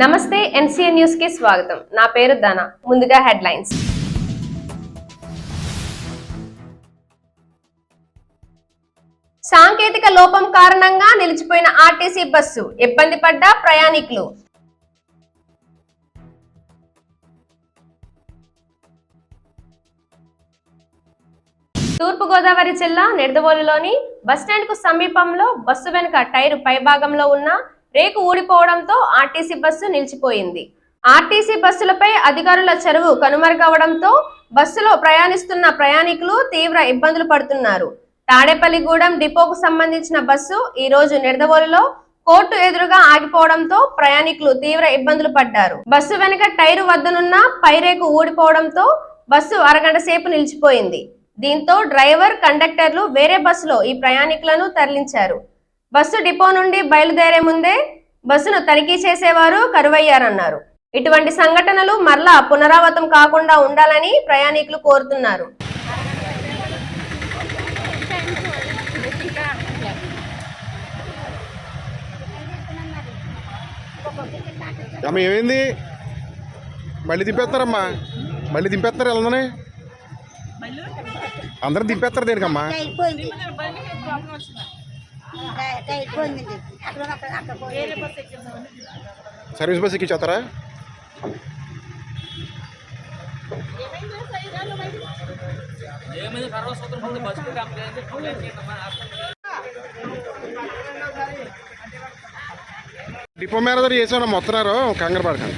నమస్తే ఎన్సీఎన్ న్యూస్కి స్వాగతం. నా పేరు ధన. ముందుగా హెడ్లైన్స్. సాంకేతిక లోపం కారణంగా నిలిచిపోయిన ఆర్టీసీ బస్సు ఇబ్బంది పడ్డ ప్రయాణికులు. తూర్పుగోదావరి జిల్లా నిడదవోలులోని బస్టాండ్కు సమీపంలో బస్సు వెనుక టైరు పైభాగంలో ఉన్న రేకు ఊడిపోవడంతో ఆర్టీసీ బస్సు నిలిచిపోయింది. ఆర్టీసీ బస్సులపై అధికారుల చెరువు కనుమరుగవడంతో బస్సులో ప్రయాణిస్తున్న ప్రయాణికులు తీవ్ర ఇబ్బందులు పడుతున్నారు. తాడేపల్లిగూడెం డిపోకు సంబంధించిన బస్సు ఈ రోజు నిడదవోలులో కోర్టు ఎదురుగా ఆగిపోవడంతో ప్రయాణికులు తీవ్ర ఇబ్బందులు పడ్డారు. బస్సు వెనుక టైరు వద్దనున్న పైరేకు ఊడిపోవడంతో బస్సు అరగంట సేపు నిలిచిపోయింది. దీంతో డ్రైవర్ కండక్టర్లు వేరే బస్సులో ఈ ప్రయాణికులను తరలించారు. బస్సు డిపో నుండి బయలుదేరే ముందే బస్సును తనిఖీ చేసేవారు కరువయ్యారన్నారు. ఇటువంటి సంఘటనలు మరలా పునరావృతం కాకుండా ఉండాలని ప్రయాణికులు కోరుతున్నారు. అమ్మ ఏమైంది? మళ్ళీ దింపేస్తారమ్మా. మళ్ళీ దింపేస్తారు వెళ్ళదని అందరం దింపేస్తారు దేనికమ్మా? అక్కడ అక్కడ సర్వీస్ బస్ ఎక్కించేస్తారా? ఏమైంది తర్వాత సూత్రం కంప్లైంట్ కంప్లైంట్ డిపో మేనేజర్ చేసాడు మొత్తనారు కంగారు పడకండి.